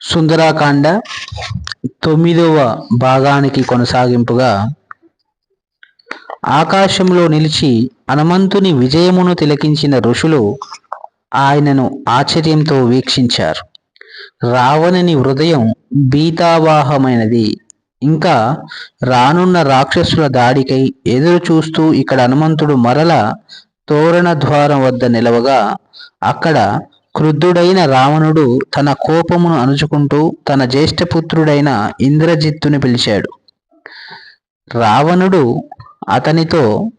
సుందరాకాండ తొమ్మిదవ భాగానికి కొనసాగింపుగా ఆకాశంలో నిలిచి హనుమంతుని విజయమును తిలకించిన ఋషులు ఆయనను ఆశ్చర్యంతో వీక్షించారు. రావణుని హృదయం భీతావాహమైనది. ఇంకా రానున్న రాక్షసుల దాడికై ఎదురు చూస్తూ ఇక్కడ హనుమంతుడు మరల తోరణ ద్వారం వద్ద నిలవగా అక్కడ క్రుద్ధుడైన రావణుడు తన కోపమును అణుచుకుంటూ తన జ్యేష్ఠపుత్రుడైన ఇంద్రజిత్తుని పిలిచాడు. రావణుడు అతనితో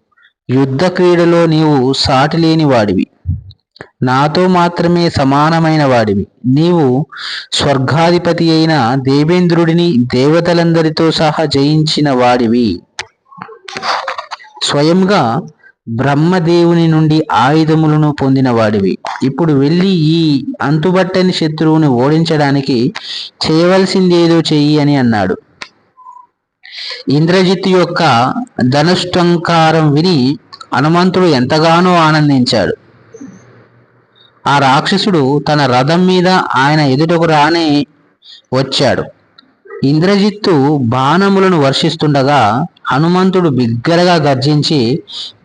యుద్ధ క్రీడలో నీవు సాటి లేని వాడివి. నాతో మాత్రమే సమానమైన వాడివి. నీవు స్వర్గాధిపతి అయిన దేవేంద్రుడిని దేవతలందరితో సహా జయించిన వాడివి స్వయంగా బ్రహ్మదేవుని నుండి ఆయుధములను పొందిన వాడివి ఇప్పుడు వెళ్ళి ఈ అంతుబట్టని శత్రువుని ఓడించడానికి చేయవలసిందేదో చెయ్యి అని అన్నాడు. ఇంద్రజిత్ యొక్క ధనుష్టంకారం విని హనుమంతుడు ఎంతగానో ఆనందించాడు. ఆ రాక్షసుడు తన రథం మీద ఆయన ఎదుటకు రానే వచ్చాడు. ఇంద్రజిత్తు బాణములను వర్షిస్తుండగా హనుమంతుడు బిగ్గరగా గర్జించి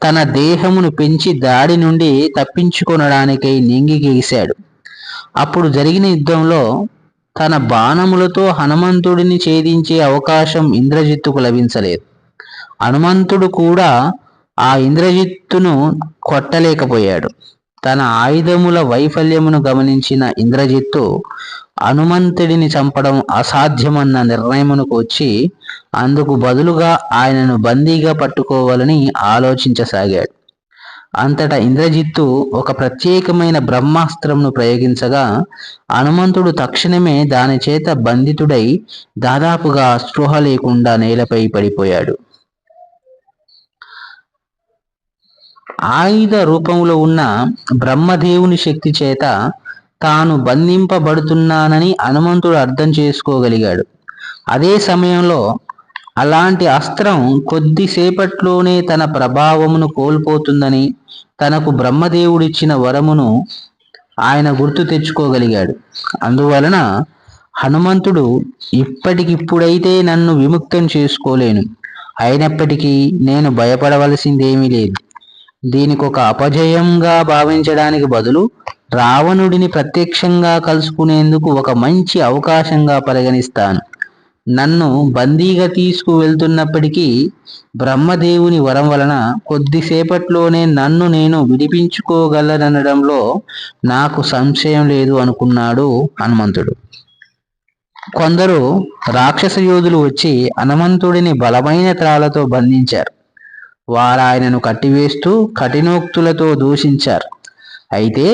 తన దేహమును పెంచి దాడి నుండి తప్పించుకొనడానికై నింగిగీశాడు అప్పుడు జరిగిన యుద్ధంలో తన బాణములతో హనుమంతుడిని ఛేదించే అవకాశం ఇంద్రజిత్తుకు లభించలేదు. హనుమంతుడు కూడా ఆ ఇంద్రజిత్తును కొట్టలేకపోయాడు. తన ఆయుధముల వైఫల్యమును గమనించిన ఇంద్రజిత్తు హనుమంతుడిని చంపడం అసాధ్యమన్న నిర్ణయమునకు వచ్చి అందుకు బదులుగా ఆయనను బందీగా పట్టుకోవాలని ఆలోచించసాగాడు. అంతటా ఇంద్రజిత్తు ఒక ప్రత్యేకమైన బ్రహ్మాస్త్రంను ప్రయోగించగా హనుమంతుడు తక్షణమే దాని చేత బంధితుడై దాదాపుగా స్పృహ లేకుండా నేలపై పడిపోయాడు. ఆయుధ రూపంలో ఉన్న బ్రహ్మదేవుని శక్తి చేత తాను బంధింపబడుతున్నానని హనుమంతుడు అర్థం చేసుకోగలిగాడు. అదే సమయంలో అలాంటి అస్త్రం కొద్దిసేపట్లోనే తన ప్రభావమును కోల్పోతుందని తనకు బ్రహ్మదేవుడిచ్చిన వరమును ఆయన గుర్తు తెచ్చుకోగలిగాడు. అందువలన హనుమంతుడు ఇప్పటికిప్పుడైతే నన్ను విముక్తం చేసుకోలేను. అయినప్పటికీ నేను భయపడవలసిందేమీ లేదు. దీనికొక అపజయంగా భావించడానికి బదులు రావణుడిని ప్రత్యక్షంగా కలుసుకునేందుకు ఒక మంచి అవకాశంగా పరిగణిస్తాను. నన్ను బందీగా తీసుకు వెళ్తున్నప్పటికీ బ్రహ్మదేవుని వరం వలన కొద్దిసేపట్లోనే నన్ను నేను విడిపించుకోగలనడంలో నాకు సంశయం లేదు అనుకున్నాడు హనుమంతుడు. కొందరు రాక్షస యోధులు వచ్చి హనుమంతుడిని బలమైన త్రాలతో బంధించారు. వారు ఆయనను కట్టివేస్తూ కఠినోక్తులతో దూషించారు. అయితే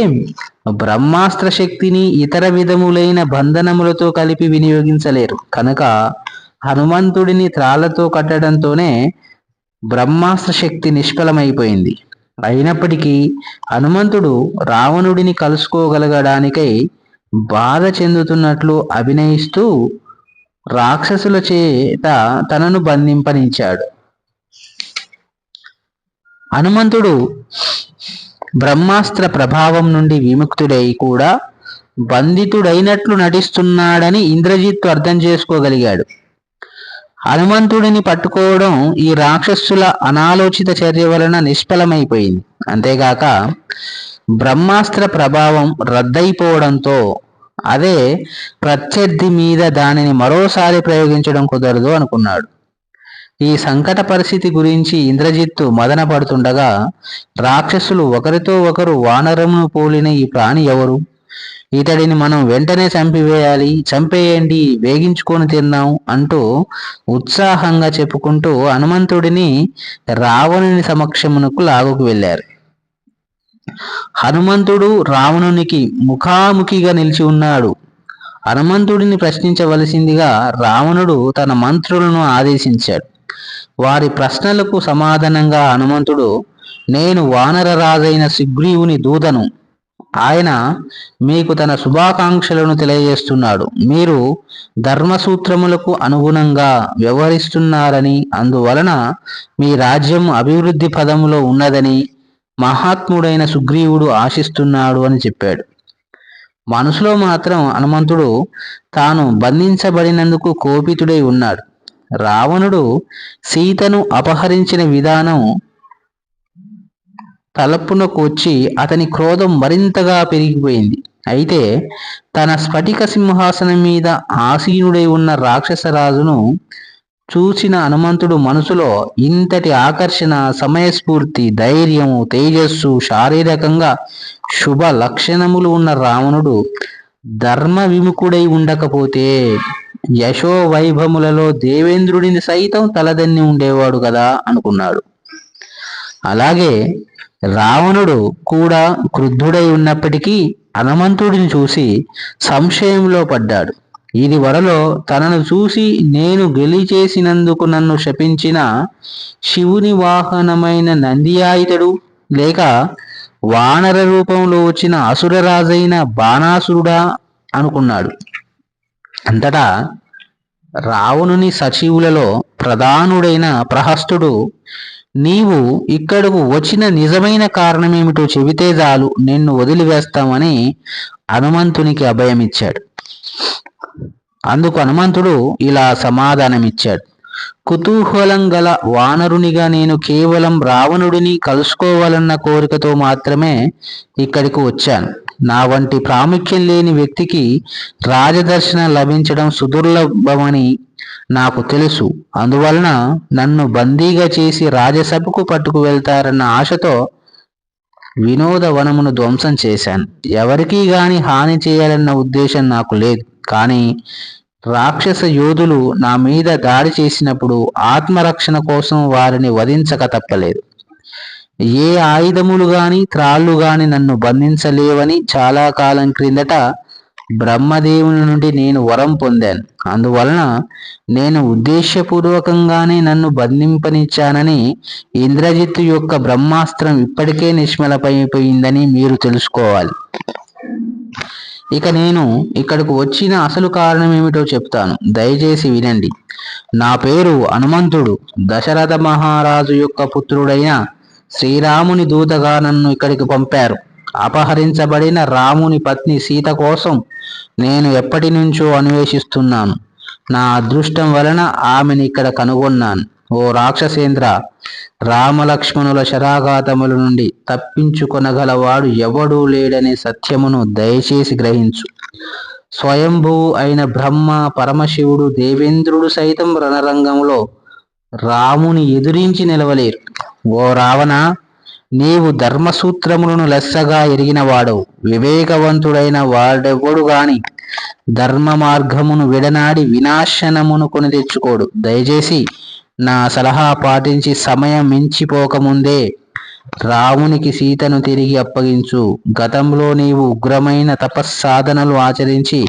బ్రహ్మాస్త్ర శక్తిని ఇతర విధములైన బంధనములతో కలిపి వినియోగించలేరు. కనుక హనుమంతుడిని త్రాళ్ళతో కట్టడంతోనే బ్రహ్మాస్త్ర శక్తి నిష్ఫలమైపోయింది. అయినప్పటికీ హనుమంతుడు రావణుడిని కలుసుకోగలగడానికై బాధ చెందుతున్నట్లు అభినయిస్తూ రాక్షసుల చేత తనను బంధింపనించాడు. హనుమంతుడు బ్రహ్మాస్త్ర ప్రభావం నుండి విముక్తుడై కూడా బంధితుడైనట్లు నటిస్తున్నాడని ఇంద్రజిత్తు అర్థం చేసుకోగలిగాడు. హనుమంతుడిని పట్టుకోవడం ఈ రాక్షసుల అనాలోచిత చర్య వలన నిష్ఫలమైపోయింది. అంతేగాక బ్రహ్మాస్త్ర ప్రభావం రద్దయిపోవడంతో అదే ప్రత్యర్థి మీద దానిని మరోసారి ప్రయోగించడం కుదరదు అనుకున్నాడు. ఈ సంకట పరిస్థితి గురించి ఇంద్రజిత్తు మదనపడుతుండగా రాక్షసులు ఒకరితో ఒకరు వానరమును పోలిన ఈ ప్రాణి ఎవరు? ఇతడిని మనం వెంటనే చంపివేయాలి చంపేయండి వేగించుకొని తిన్నాం అంటూ ఉత్సాహంగా చెప్పుకుంటూ హనుమంతుడిని రావణుని సమక్షమునకు లాగుకు వెళ్ళారు. హనుమంతుడు రావణునికి ముఖాముఖిగా నిలిచి ఉన్నాడు. హనుమంతుడిని ప్రశ్నించవలసిందిగా రావణుడు తన మంత్రులను ఆదేశించాడు. వారి ప్రశ్నలకు సమాధానంగా హనుమంతుడు నేను వానర రాజైన సుగ్రీవుని దూదను ఆయన మీకు తన శుభాకాంక్షలను తెలియజేస్తున్నాడు. మీరు ధర్మసూత్రములకు అనుగుణంగా వ్యవహరిస్తున్నారని అందువలన మీ రాజ్యం అభివృద్ధి పదములో ఉన్నదని మహాత్ముడైన సుగ్రీవుడు ఆశిస్తున్నాడు అని చెప్పాడు. మనసులో మాత్రం హనుమంతుడు తాను బంధించబడినందుకు కోపితుడై ఉన్నాడు. రావణుడు సీతను అపహరించిన విధానం తలపునకు వచ్చి అతని క్రోధం మరింతగా పెరిగిపోయింది. అయితే తన స్ఫటిక సింహాసనం మీద ఆసీనుడై ఉన్న రాక్షసరాజును చూసిన హనుమంతుడు మనసులో ఇంతటి ఆకర్షణ సమయస్ఫూర్తి ధైర్యము తేజస్సు శారీరకంగా శుభ లక్షణములు ఉన్న రావణుడు ధర్మ విముఖుడై ఉండకపోతే యశో వైభములలో దేవేంద్రుడిని సైతం తలదన్ని ఉండేవాడు కదా అనుకున్నాడు. అలాగే రావణుడు కూడా క్రుద్ధుడై ఉన్నప్పటికీ హనుమంతుడిని చూసి సంశయంలో పడ్డాడు. ఇది వరలో తనను చూసి నేను గెలిచేసినందుకు నన్ను శపించిన శివుని వాహనమైన నందియాయితడు లేక వానర రూపంలో వచ్చిన అసురరాజైన బాణాసురుడా అనుకున్నాడు. అంతటా రావణుని సచివులలో ప్రధానుడైన ప్రహస్తుడు నీవు ఇక్కడకు వచ్చిన నిజమైన కారణమేమిటో చెబితే చాలు నిన్ను వదిలివేస్తామని హనుమంతునికి అభయమిచ్చాడు. అందుకు హనుమంతుడు ఇలా సమాధానమిచ్చాడు. కుతూహలం గల వానరునిగా నేను కేవలం రావణుడిని కలుసుకోవాలన్న కోరికతో మాత్రమే ఇక్కడికి వచ్చాను. నా వంటి ప్రాముఖ్యం లేని వ్యక్తికి రాజదర్శనం లభించడం సుదుర్లభమని నాకు తెలుసు. అందువలన నన్ను బందీగా చేసి రాజసభకు పట్టుకు వెళ్తారన్న ఆశతో వినోద వనమును ధ్వంసం చేశాను. ఎవరికీ గాని హాని చేయాలన్న ఉద్దేశం నాకు లేదు. కానీ రాక్షస యోధులు నా మీద దాడి చేసినప్పుడు ఆత్మరక్షణ కోసం వారిని వధించక తప్పలేదు. ఏ ఆయుధములు గాని త్రాళ్ళు గాని నన్ను బంధించలేవని చాలా కాలం క్రిందట బ్రహ్మదేవుని నుండి నేను వరం పొందాను. అందువలన నేను ఉద్దేశపూర్వకంగానే నన్ను బంధింపనిచ్చానని ఇంద్రజిత్తు యొక్క బ్రహ్మాస్త్రం ఇప్పటికే నిష్మలపైపోయిందని మీరు తెలుసుకోవాలి. ఇక నేను ఇక్కడకు వచ్చిన అసలు కారణం ఏమిటో చెప్తాను. దయచేసి వినండి. నా పేరు హనుమంతుడు. దశరథ మహారాజు యొక్క పుత్రుడైన శ్రీరాముని దూతగా నన్ను ఇక్కడికి పంపారు. అపహరించబడిన రాముని పత్ని సీత కోసం నేను ఎప్పటి నుంచో అన్వేషిస్తున్నాను. నా అదృష్టం వలన ఆమెను ఇక్కడ కనుగొన్నాను. ఓ రాక్షసేంద్ర రామలక్ష్మణుల శరాఘాతముల నుండి తప్పించుకొనగలవాడు ఎవడూ లేడనే సత్యమును దయచేసి గ్రహించు. స్వయంభువు అయిన బ్రహ్మ పరమశివుడు దేవేంద్రుడు సైతం రణరంగంలో రాముని ఎదురించి నిలవలేరు. ఓ రావణ నీవు ధర్మసూత్రములను లెస్సగా ఎరిగినవాడు వివేకవంతుడైన వాడెవడు గాని ధర్మ మార్గమును విడనాడి వినాశనమును కొని తెచ్చుకోడు. దయచేసి నా సలహా పాటించి సమయం మించిపోకముందే రామునికి సీతను తిరిగి అప్పగించు. గతంలో నీవు ఉగ్రమైన తపస్సాధనలు ఆచరించి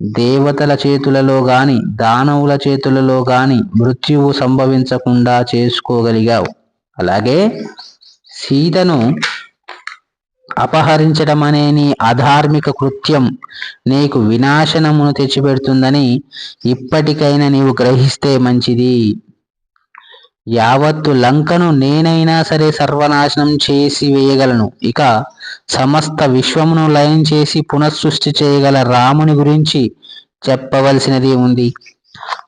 దేవతల చేతులలో గాని దానవుల చేతులలో గాని మృత్యువు సంభవించకుండా చేసుకోగలిగావు. అలాగే సీతను అపహరించడం అనే నీ అధార్మిక కృత్యం నీకు వినాశనమును తెచ్చిపెడుతుందని ఇప్పటికైనా నీవు గ్రహిస్తే మంచిది. యావత్తు లంకను నేనైనా సరే సర్వనాశనం చేసి వేయగలను. ఇక సమస్త విశ్వమును లయం చేసి పునఃసృష్టి చేయగల రాముని గురించి చెప్పవలసినది ఉంది.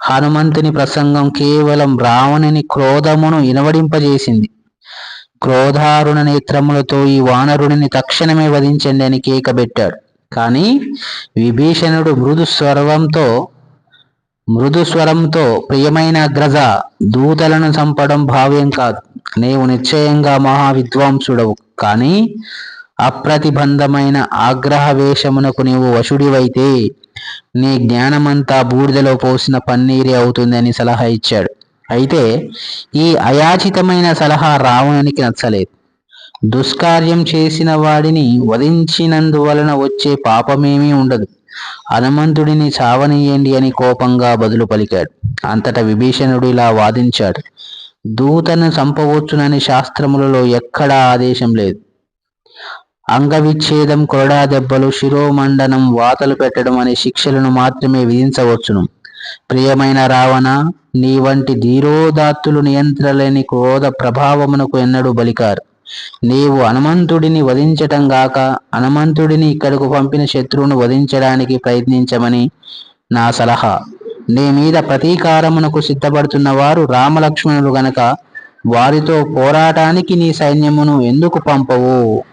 హనుమంతుని ప్రసంగం కేవలం రావణుని క్రోధమును ఇనవడింపజేసింది. క్రోధారుణ నేత్రములతో ఈ వానరుడిని తక్షణమే వధించండి అని కేకబెట్టాడు కానీ విభీషణుడు మృదు స్వరంతో మృదు స్వరంతో ప్రియమైన గ్రజ దూతలను చంపడం భావ్యం కాదు. నీవు నిశ్చయంగా మహా విద్వాంసుడవు కానీ అప్రతిబంధమైన ఆగ్రహ వేషమునకు నీవు వశుడివైతే నీ జ్ఞానమంతా బూడిదలో పోసిన పన్నీరే అవుతుందని సలహా ఇచ్చాడు. అయితే ఈ అయాచితమైన సలహా రావణునికి నచ్చలేదు. దుష్కార్యం చేసిన వాడిని వధించినందువలన వచ్చే పాపమేమీ ఉండదు. హనుమంతుడిని చావనీయండి అని కోపంగా బదులు పలికాడు. అంతటా విభీషణుడు ఇలా వాదించాడు. దూతను చంపవచ్చునని శాస్త్రములలో ఎక్కడా ఆదేశం లేదు. అంగవిచ్ఛేదం కొరడా దెబ్బలు శిరోమండనం వాతలు పెట్టడం అనే శిక్షలను మాత్రమే విధించవచ్చును. ప్రియమైన రావణ నీ వంటి ధీరోదాత్తులు నియంత్రలేని క్రోధ ప్రభావమునకు ఎన్నడూ బలికారు. నీవు హనుమంతుడిని వధించటం గాక హనుమంతుడిని ఇక్కడకు పంపిన శత్రువును వధించడానికి ప్రయత్నించమని నా సలహా. నీ మీద ప్రతీకారమునకు సిద్ధపడుతున్న వారు రామలక్ష్మణులు గనక వారితో పోరాటానికి నీ సైన్యమును ఎందుకు పంపవు?